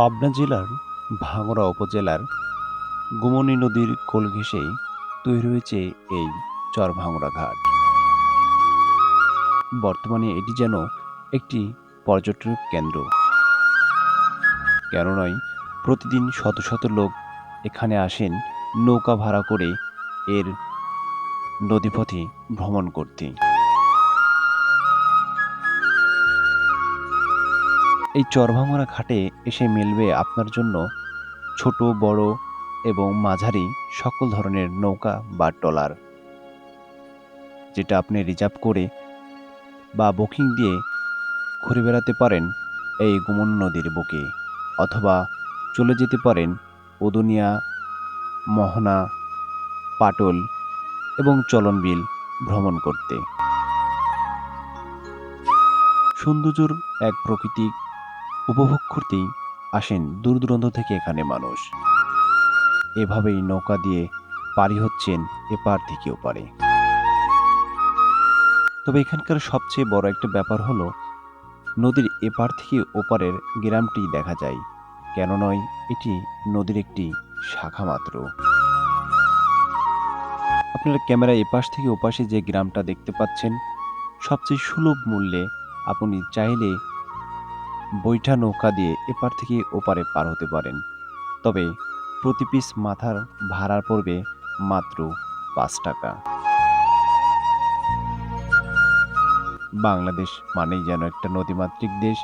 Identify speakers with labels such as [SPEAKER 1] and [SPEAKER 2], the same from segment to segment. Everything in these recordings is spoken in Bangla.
[SPEAKER 1] পাবনা জেলার ভাঙড়া উপজেলার গুমনী নদীর কোল ঘেঁষে তৈরি হয়েছে এই চরভাঙড়া ঘাট। বর্তমানে এটি যেন একটি পর্যটন কেন্দ্র। কেন নয় প্রতিদিন শত শত লোক এখানে আসেন নৌকা ভাড়া করে এর নদীপথে ভ্রমণ করতে। এই চরভাঙরা ঘাটে এসে মিলবে আপনার জন্য ছোট, বড় এবং মাঝারি সকল ধরনের নৌকা বা ট্রলার, যেটা আপনি রিজার্ভ করে বা বুকিং দিয়ে ঘুরে বেড়াতে পারেন এই গুমন নদীর বুকে, অথবা চলে যেতে পারেন উদুনিয়া, মোহনা, পাটল এবং চলনবিল ভ্রমণ করতে। সৌন্দর্যর এক প্রকৃতিক উপভোগ করতেই আসেন দূর দূরান্ত থেকে এখানে মানুষ। এভাবেই নৌকা দিয়ে পারি হচ্ছেন এপার থেকে ওপারে। তবে এখানকার সবচেয়ে বড় একটা ব্যাপার হলো, নদীর এপার থেকে ওপারের গ্রামটি দেখা যায়। কেন নয়, এটি নদীর একটি শাখা মাত্র। আপনারা ক্যামেরা এপাশ থেকে ওপাশে যে গ্রামটা দেখতে পাচ্ছেন, সবচেয়ে সুলভ মূল্যে আপনি চাইলে বৈঠা নৌকা দিয়ে এপার থেকে ওপারে পার হতে পারেন। তবে প্রতি পিস মাথার ভাড়া পড়বে মাত্র পাঁচ টাকা। বাংলাদেশ মানেই যেন একটা নদীমাতৃক দেশ।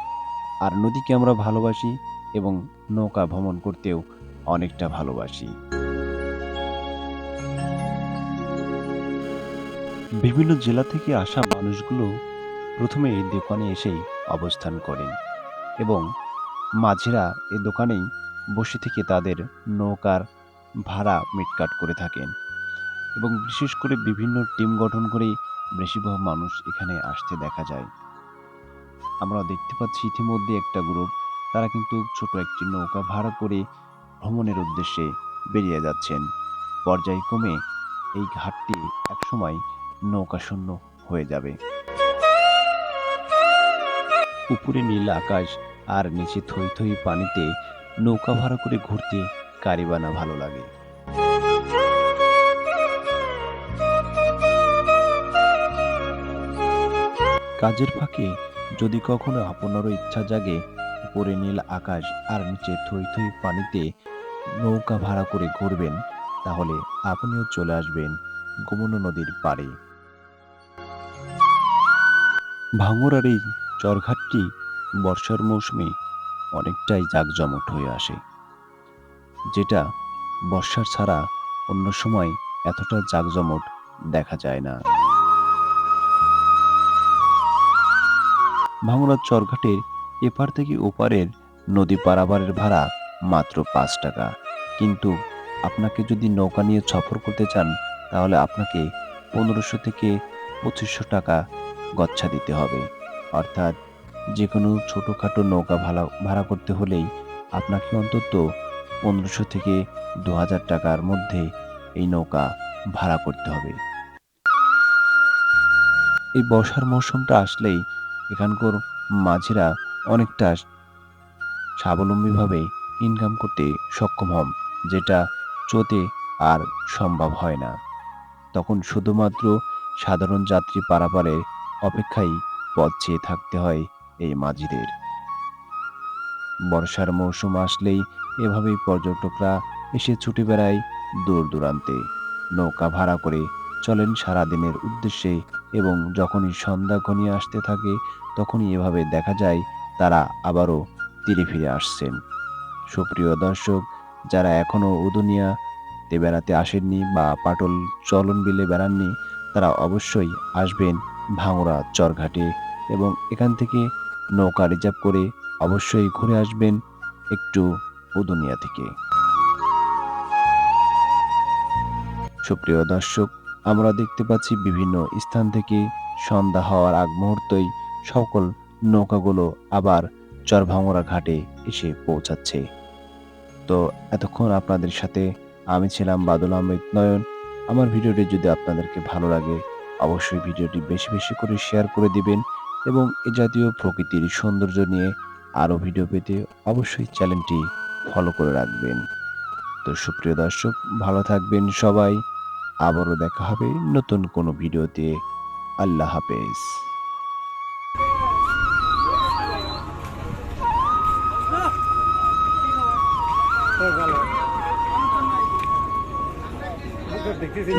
[SPEAKER 1] আর নদীকে আমরা ভালোবাসি এবং নৌকা ভ্রমণ করতেও অনেকটা ভালোবাসি। বিভিন্ন জেলা থেকে আসা মানুষগুলো প্রথমে এই দোকানে এসেই অবস্থান করেন। এবং মাঝিরা এ দোকানেই বসে থেকে তাদের নৌকার ভাড়া মিটকাট করে থাকেন এবং বিশেষ করে বিভিন্ন টিম গঠন করেই বেশিরভাগ মানুষ এখানে আসতে দেখা যায়। আমরা দেখতে পাচ্ছি ইতিমধ্যে একটা গ্রুপ, তারা কিন্তু ছোট একটি নৌকা ভাড়া করে ভ্রমণের উদ্দেশ্যে বেরিয়ে যাচ্ছেন। পর্যায়ক্রমে এই ঘাটটি একসময় নৌকা শূন্য হয়ে যাবে। উপরে নীল আকাশ আর নিচে থই থই পানিতে নৌকা ভাড়া করে ঘুরতে কারিবানা ভালো লাগে। কাজের ফাঁকে যদি কখনো আপনারও ইচ্ছা জাগে, উপরে নীল আকাশ আর নিচে থই থই পানিতে নৌকা ভাড়া করে ঘুরবেন, তাহলে আপনিও চলে আসবেন গোমনা নদীর পাড়ে। ভাঙড়ার এই চরঘাটটি বর্ষার মৌসুমে অনেকটাই জাঁকজমট হয়ে আসে, যেটা বর্ষার ছাড়া অন্য সময় এতটা জাঁকজমট দেখা যায় না। ভাঙড়ার চরঘাটের এপার থেকে ওপারের নদী পারাবারের ভাড়া মাত্র পাঁচ টাকা। কিন্তু আপনাকে যদি নৌকা নিয়ে সফর করতে চান, তাহলে আপনাকে পনেরোশো থেকে পঁচিশশো টাকা গচ্ছা দিতে হবে। অর্থাৎ যে কোনো ছোটোখাটো নৌকা ভাড়া ভাড়া করতে হলেই আপনাকে অন্তত পনেরোশো থেকে দু হাজার টাকার মধ্যে এই নৌকা ভাড়া করতে হবে। এই বর্ষার মৌসুমটা আসলেই এখানকার মাঝিরা অনেকটা স্বাবলম্বীভাবে ইনকাম করতে সক্ষম হন, যেটা চোতে আর সম্ভব হয় না। তখন শুধুমাত্র সাধারণ যাত্রী পারাপারের অপেক্ষায় পথ চেয়ে থাকতে হয় এই মাঝিদের। বর্ষার মৌসুম আসলেই এভাবেই পর্যটকরা এসে ছুটে বেড়ায় দূর দূরান্তে। নৌকা ভাড়া করে চলেন সারাদিনের উদ্দেশ্যে এবং যখনই সন্ধ্যা ঘনিয়ে আসতে থাকে, তখনই এভাবে দেখা যায় তারা আবারও তীরে ফিরে আসছেন। সুপ্রিয় দর্শক, যারা এখনও উদুনিয়াতে বেড়াতে আসেননি বা পাটল চলন বিলে বেড়াননি, তারা অবশ্যই আসবেন ভাঙড়া চরঘাটে এবং এখান থেকে নৌকা রিজার্ভ করে অবশ্যই ঘুরে আসবেন একটু উদুনিয়া থেকে। সুপ্রিয় দর্শক, আমরা দেখতে পাচ্ছি বিভিন্ন স্থান থেকে সন্ধ্যা হওয়ার আগ মুহূর্তেই সকল নৌকাগুলো আবার চরভাঙরা ঘাটে এসে পৌঁছাচ্ছে। তো এতক্ষণ আপনাদের সাথে আমি ছিলাম বাদল আহমেদ নয়ন। আমার ভিডিওটি যদি আপনাদেরকে ভালো লাগে, অবশ্যই ভিডিওটি বেশি বেশি করে শেয়ার করে দিবেন। এবং এ জাতীয় প্রকৃতির সৌন্দর্য নিয়ে আরও ভিডিও পেতে অবশ্যই চ্যানেলটি ফলো করে রাখবেন। তো সুপ্রিয় দর্শক ভালো থাকবেন সবাই। আবারও দেখা হবে নতুন কোনো ভিডিওতে। আল্লাহ হাফেজ।
[SPEAKER 2] দেখতেছি।